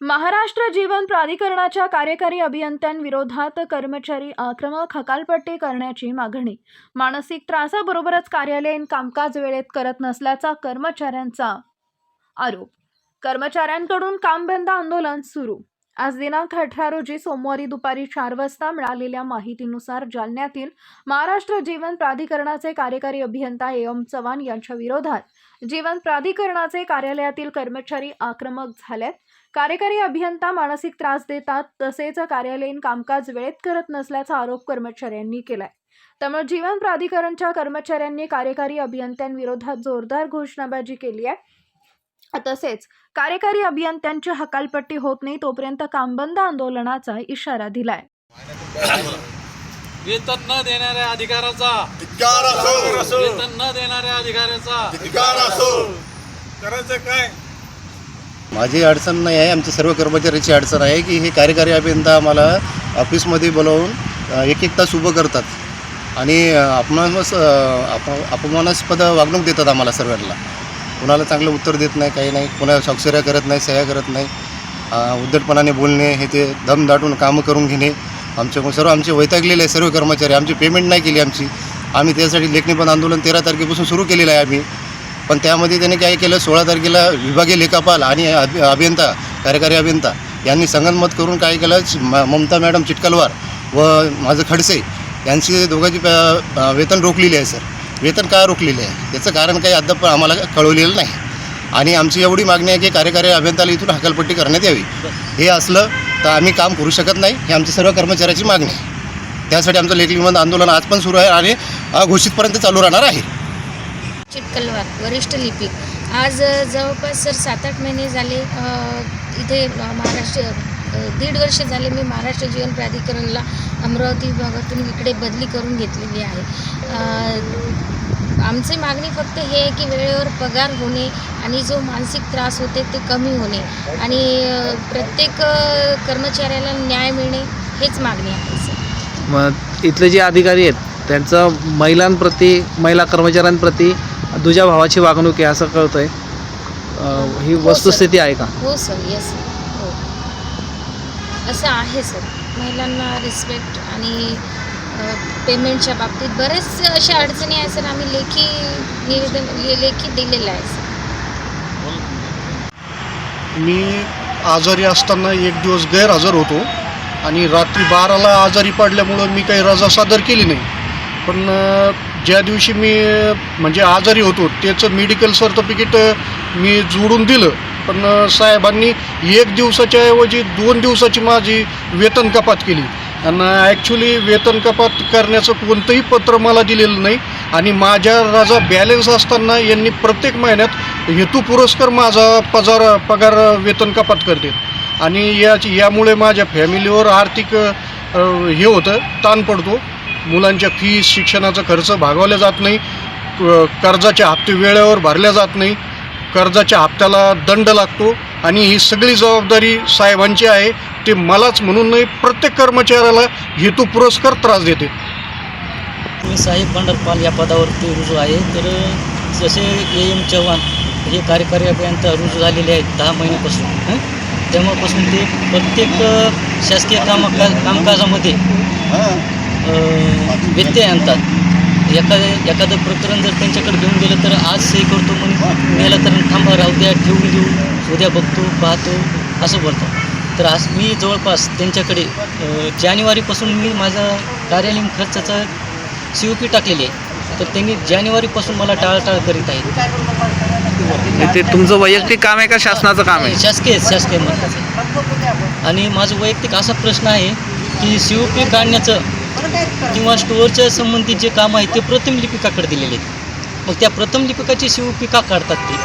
महाराष्ट्र जीवन प्राधिकरणाच्या कार्यकारी अभियंत्यांविरोधात कर्मचारी आक्रमक हकालपट्टी करण्याची मागणी. मानसिक त्रासाबरोबरच कार्यालयीन कामकाज वेळेत करत नसल्याचा कर्मचाऱ्यांचा आरोप. कर्मचाऱ्यांकडून कामबंद आंदोलन सुरू. आज दिनांक अठरा रोजी सोमवारी दुपारी चार वाजता मिळालेल्या माहितीनुसार जालन्यातील महाराष्ट्र जीवन प्राधिकरणाचे कार्यकारी अभियंता एम चव्हाण यांच्या विरोधात जीवन प्राधिकरणाचे कार्यालयातील कर्मचारी आक्रमक झाल्यात. कार्यकारी अभियंता मानसिक त्रास देतात तसेच कार्यालयीन कामकाज वेळेत करत नसल्याचा आरोप कर्मचाऱ्यांनी केलाय. त्यामुळे जीवन प्राधिकरणच्या कर्मचाऱ्यांनी कार्यकारी अभियंत्यांविरोधात जोरदार घोषणाबाजी केली आहे. तसेच कार्यकारी अभियंत्यांची हकालपट्टी होत नाही तोपर्यंत कामबंद आंदोलनाचा इशारा दिलाय. वेतन न देणाऱ्या अधिकाराचा वेतन न देणाऱ्या असो. करायचं काय? माझी अडचण नाही आहे आमच्या सर्व कर्मचाऱ्याची अडचण आहे की हे कार्यकारी अभियंता आम्हाला ऑफिसमध्ये बोलावून एक एक तास उभं करतात. आणि अपमानस आप अप अपमानास्पद वागणूक देतात आम्हाला सर्वांना. कोणाला चांगलं उत्तर देत नाही काही नाही कोणाला स्वाक्षऱ्या करत नाही सह्या करत नाही. उद्धटपणाने बोलणे हे ते दम दाटून कामं करून घेणे. आमच्याकडून सर्व आमचे वैतागलेले आहे सर्व कर्मचारी. आमची पेमेंट नाही केली आमची. आम्ही त्यासाठी लेखणीपण आंदोलन तेरा तारखेपासून सुरू केलेलं आहे आम्ही. पण त्यामध्ये त्याने काय केलं सोळा तारखेला विभागीय लेखापाल आणि अभि अभियंता कार्यकारी अभियंता यांनी संगनमत करून काय केलं म- ममता मॅडम चिटकलवार व माझं खडसे यांची दोघांची वेतन रोखलेली आहे सर. वेतन का रोखलेले आहे? याचं कारण काही अद्याप आम्हाला कळवलेलं नाही. आणि आमची एवढी मागणी आहे की कार्यकारी अभियंताला इथून हकालपट्टी करण्यात यावी. हे असलं तर आम्ही काम करू शकत नाही. ही आमच्या सर्व कर्मचाऱ्याची मागणी आहे. त्यासाठी आमचं लेखनिबंध आंदोलन आज पण सुरू आहे आणि अघोषितपर्यंत चालू राहणार आहे. चिटकलवार वरिष्ठ लिपिक आज जवळपास सर सात आठ महिने झाले इथे महाराष्ट्र दीड वर्ष झाले मी महाराष्ट्र जीवन प्राधिकरणला अमरावती विभागातून इकडे बदली करून घेतलेली आहे. आमची मागणी फक्त हे आहे की वेळेवर पगार होणे आणि जो मानसिक त्रास होते ते कमी होणे आणि प्रत्येक कर्मचाऱ्याला न्याय मिळणे हेच मागणी आहे सर. मग इथले जे अधिकारी आहेत त्यांचं महिलांप्रती महिला कर्मचाऱ्यांप्रती दुजा भावाची वागणूक आहे असं कळतंय. अं, ही हो, वस्तुस्थिती आहे का? हो सर. येस हो. असं आहे सर. महिलांना रिस्पेक्ट आणि पेमेंटच्या बाबतीत बरेच अशा अडचणी आहे सर. आम्ही लेखी निवेदन ले- लेखी दिलेलं आहे सर. मी आजारी असताना एक दिवस गैरहजर होतो आणि रात्री बाराला आजारी पडल्यामुळं मी काही रजा सादर केली नाही. पण अ, ज्या दिवशी मी म्हणजे आजारी होतो त्याचं मेडिकल सर्टिफिकेट मी जोडून दिलं. पण साहेबांनी एक दिवसाच्या ऐवजी दोन दिवसाची माझी वेतन कपात केली. आणि ॲक्च्युली वेतन कपात करण्याचं कोणतंही पत्र मला दिलेलं नाही. आणि माझ्या राजा बॅलेन्स असताना यांनी प्रत्येक महिन्यात हेतू पुरस्कार माझा पगार पगार वेतन कपात करते. आणि याची यामुळे माझ्या फॅमिलीवर आर्थिक हे होतं ताण पडतो. मुलांच्या फीस शिक्षणाचा खर्च भागवला जात नाही. क- कर्जाचे हप्ते वेळेवर भरल्या जात नाही. कर्जाच्या हप्त्याला दंड लागतो आणि ही सगळी जबाबदारी साहेबांची आहे. ते मलाच म्हणून नाही प्रत्येक कर्मचाऱ्याला हेतू पुरस्कार त्रास देते. मी साहेब पंढरपाल या पदावरती रुजू आहे. तर जसे ए एम चव्हाण हे कार्यकारी अभियंता रुजू झालेले आहेत दहा महिन्यापासून? तेव्हापासून ते प्रत्येक शासकीय कामका कामकाजामध्ये व्यत्यय आणतात. एखादे एखादं प्रकरण जर त्यांच्याकडे घेऊन गेलं तर आज सही करतो म्हणून गेलं तर थांबा राहू द्या ठेवून देऊ उद्या बघतो पाहतो असं बोलतात. तर आज मी जवळपास त्यांच्याकडे जानेवारीपासून मी माझा कार्यालयीन खर्चाचा सी ओ पी टाकलेली आहे. तर त्यांनी जानेवारीपासून मला टाळाटाळ करीत आहेत. ते तुमचं वैयक्तिक काम आहे का शासनाचं काम आहे? शासकीय शासकीय महत्त्वाचं आणि माझं वैयक्तिक असा प्रश्न आहे की सी ओ पी काढण्याचं किंवा स्टोअरच्या संबंधित जे काम आहे ते प्रथम लिपिकाकडे दिलेले आहेत. मग त्या प्रथम लिपिकाची सी ओ पी का काढतात ते